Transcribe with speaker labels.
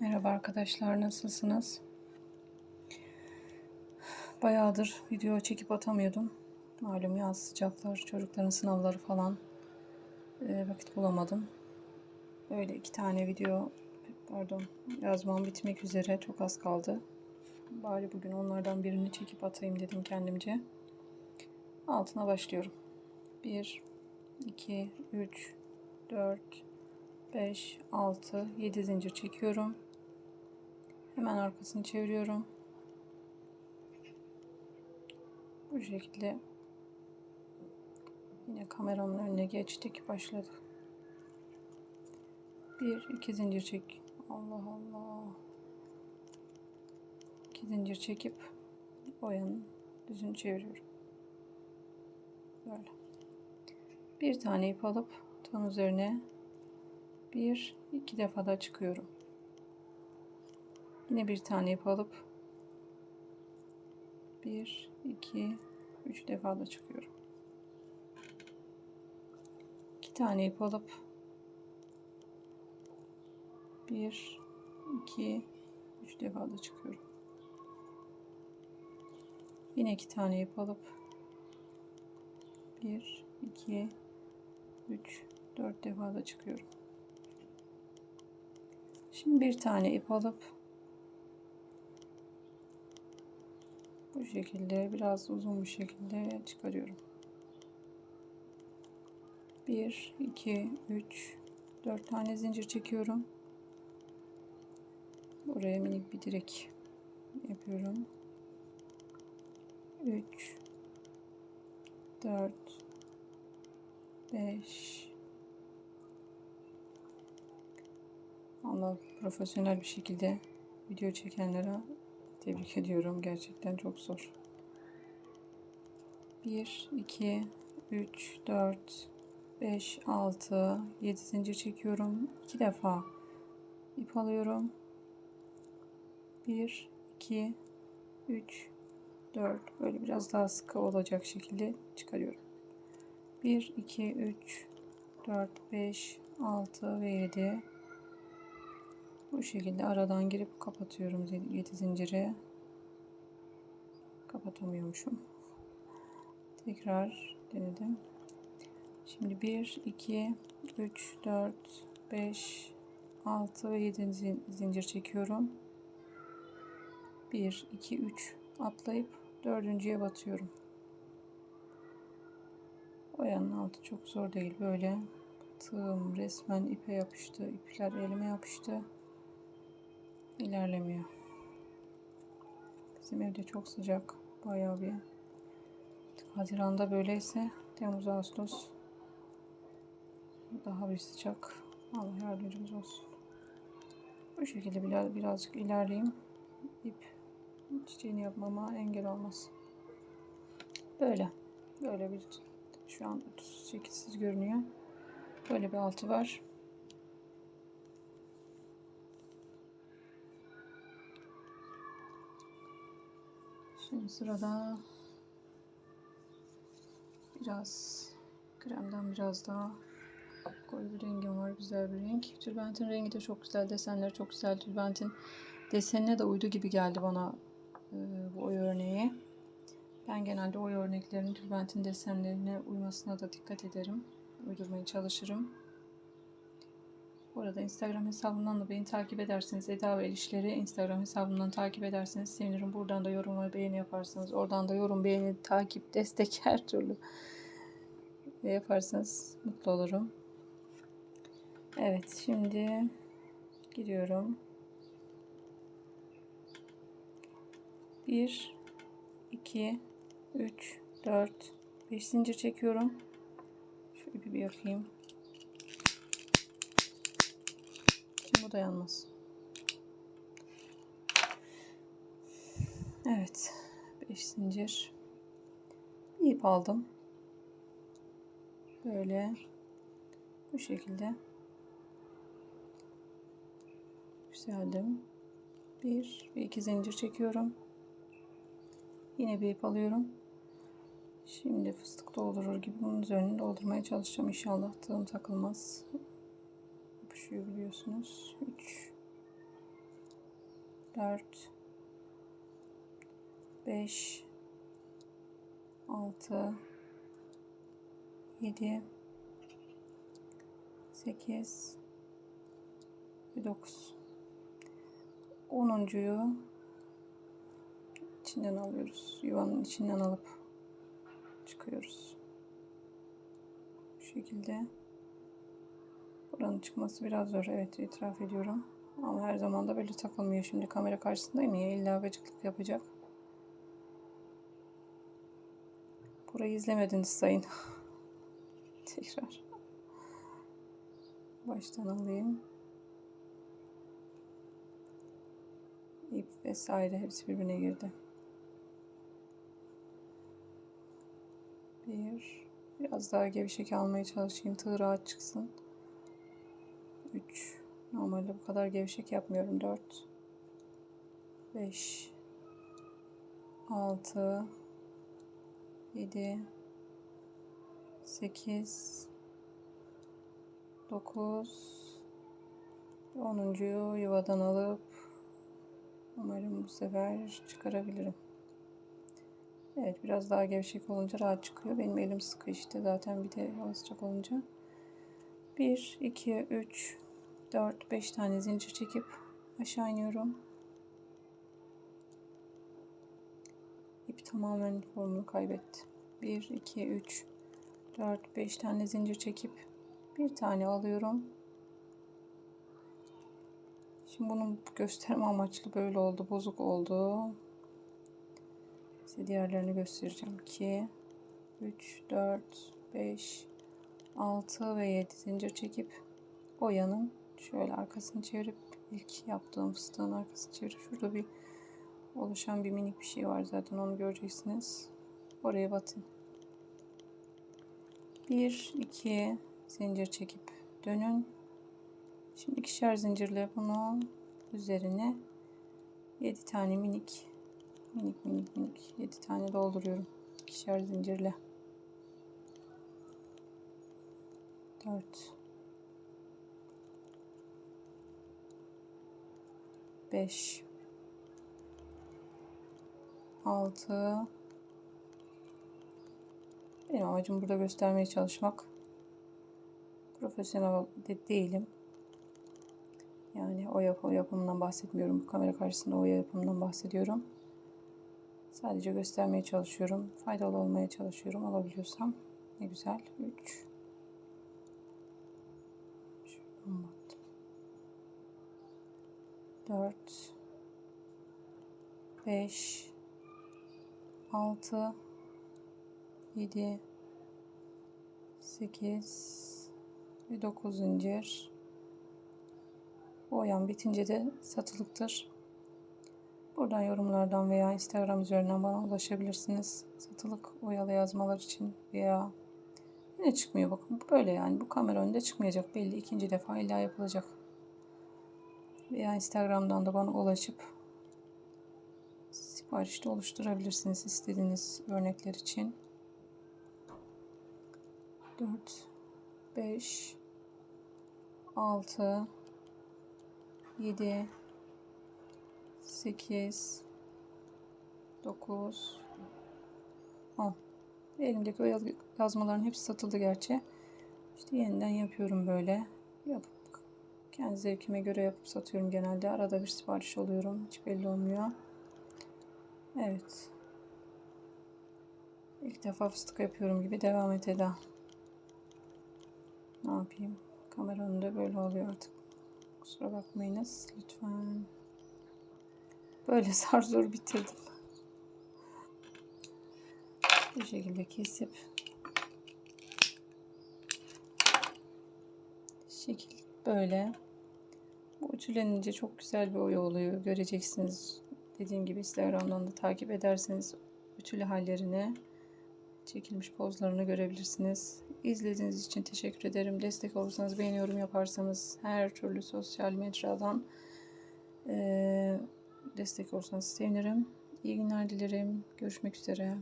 Speaker 1: Merhaba arkadaşlar, nasılsınız? Bayağıdır video çekip atamıyordum. Malum yaz sıcaklar, çocukların sınavları falan e, vakit bulamadım. Böyle iki tane video, pardon, yazmam bitmek üzere çok az kaldı. Bari bugün onlardan birini çekip atayım dedim kendimce. Altına başlıyorum. 1, 2, 3, 4, 5, 6, 7 zincir çekiyorum. Hemen arkasını çeviriyorum. Bu şekilde yine kameramın önüne geçtik. Başladı. Bir, iki zincir çek. Allah Allah. İki zincir çekip boyanın düzünü çeviriyorum. Böyle. Bir tane ip alıp tam üzerine bir, iki defa da çıkıyorum. Yine bir tane ip alıp bir, iki, üç defa da çıkıyorum. İki tane ip alıp bir, iki, üç defa da çıkıyorum. Yine iki tane ip alıp bir, iki, üç, dört defa da çıkıyorum. Şimdi bir tane ip alıp bu şekilde biraz uzun bir şekilde çıkarıyorum. 1 2 3 4 tane zincir çekiyorum. Buraya minik bir direk yapıyorum. 3 4 5 Allah profesyonel bir şekilde video çekenlere tebrik ediyorum. Gerçekten çok zor. 1, 2, 3, 4, 5, 6, 7 zincir çekiyorum. 2 defa ip alıyorum. 1, 2, 3, 4 böyle biraz daha sıkı olacak şekilde çıkarıyorum. 1, 2, 3, 4, 5, 6 ve 7 bu şekilde aradan girip kapatıyorum 7 zinciri. Kapatamıyormuşum. Tekrar denedim. Şimdi 1, 2, 3, 4, 5, 6 ve 7 zincir çekiyorum. 1, 2, 3 atlayıp dördüncüye batıyorum. Oyanın altı çok zor değil. Böyle tığım resmen ipe yapıştı. İpler elime yapıştı ilerlemiyor. Bizim evde çok sıcak. Bayağı bir. Haziran'da böyleyse Temmuz Ağustos daha bir sıcak. Allah yardımcımız olsun. Bu şekilde biraz birazcık ilerleyeyim. İp çiçeğini yapmama engel olmaz. Böyle. Böyle bir şu an 38 görünüyor. Böyle bir altı var. Şimdi sırada biraz kremden biraz daha koyu bir rengim var. Güzel bir renk. Tülbentin rengi de çok güzel. Desenleri çok güzel. Tülbentin desenine de uydu gibi geldi bana e, bu oy örneği. Ben genelde oy örneklerinin tülbentin desenlerine uymasına da dikkat ederim. Uydurmaya çalışırım. Bu arada Instagram hesabımdan da beni takip ederseniz Eda ve İlişleri Instagram hesabımdan takip ederseniz sevinirim. Buradan da yorum ve beğeni yaparsanız oradan da yorum, beğeni, takip, destek her türlü yaparsanız mutlu olurum. Evet şimdi gidiyorum. 1 2 3 4 5 zincir çekiyorum. Şu ipi bir yapayım. Bu dayanmaz. Evet. 5 zincir. Bir ip aldım. Böyle. Bu şekilde. Yükseldim. Bir ve iki zincir çekiyorum. Yine bir ip alıyorum. Şimdi fıstık doldurur gibi bunun üzerine doldurmaya çalışacağım. İnşallah tığım takılmaz yapışıyor biliyorsunuz. 3 4 5 6 7 8 ve 9 10.yu içinden alıyoruz. Yuvanın içinden alıp çıkıyoruz. Bu şekilde. Buranın çıkması biraz zor. Evet itiraf ediyorum. Ama her zaman da böyle takılmıyor. Şimdi kamera karşısındayım ya illa gıcıklık yapacak. Burayı izlemediniz sayın. Tekrar. Baştan alayım. İp vesaire hepsi birbirine girdi. Bir. Biraz daha gevşek almaya çalışayım. Tığ rahat çıksın. 3 Normalde bu kadar gevşek yapmıyorum. 4 5 6 7 8 9 10. yuvadan alıp umarım bu sefer çıkarabilirim. Evet biraz daha gevşek olunca rahat çıkıyor. Benim elim sıkı işte zaten bir de hava sıcak olunca. 1, 2, 3, 4, 5 tane zincir çekip aşağı iniyorum. İp tamamen formunu kaybetti. 1, 2, 3, 4, 5 tane zincir çekip bir tane alıyorum. Şimdi bunun gösterme amaçlı böyle oldu. Bozuk oldu. Size diğerlerini göstereceğim. 2, 3, 4, 5, 6 ve 7 zincir çekip boyanın şöyle arkasını çevirip ilk yaptığım fıstığın arkasını çevirip şurada bir oluşan bir minik bir şey var zaten onu göreceksiniz. Oraya batın. 1 2 zincir çekip dönün. Şimdi ikişer zincirle bunu üzerine 7 tane minik minik minik minik 7 tane dolduruyorum. İkişer zincirle. 4 5 6 Benim amacım burada göstermeye çalışmak. Profesyonel de değilim. Yani o, yap o yapımından bahsetmiyorum. Kamera karşısında o yapımından bahsediyorum. Sadece göstermeye çalışıyorum. Faydalı olmaya çalışıyorum. Olabiliyorsam ne güzel. 3 Şuradan baktım. 4 5 6 7 8 ve 9 zincir. Bu oyan bitince de satılıktır. Buradan yorumlardan veya Instagram üzerinden bana ulaşabilirsiniz. Satılık oyalı yazmalar için veya yine çıkmıyor bakın. Böyle yani. Bu kamera önünde çıkmayacak. Belli ikinci defa illa yapılacak. Veya Instagram'dan da bana ulaşıp siparişte oluşturabilirsiniz istediğiniz örnekler için. 4 5 6 7 8 9 10 Elimdeki o yazmaların hepsi satıldı gerçi. İşte yeniden yapıyorum böyle. Yapıp kendi zevkime göre yapıp satıyorum genelde. Arada bir sipariş oluyorum. Hiç belli olmuyor. Evet. İlk defa fıstık yapıyorum gibi devam et Eda. Ne yapayım? Kamera önünde böyle oluyor artık. Kusura bakmayınız lütfen. Böyle zar zor bitirdim. Bu şekilde kesip şekil böyle bu çok güzel bir oya oluyor. Göreceksiniz. Dediğim gibi Instagram'dan da takip ederseniz ütülü hallerini çekilmiş pozlarını görebilirsiniz. İzlediğiniz için teşekkür ederim. Destek olursanız, beğeni yorum yaparsanız her türlü sosyal mecradan e, destek olursanız sevinirim. İyi günler dilerim. Görüşmek üzere.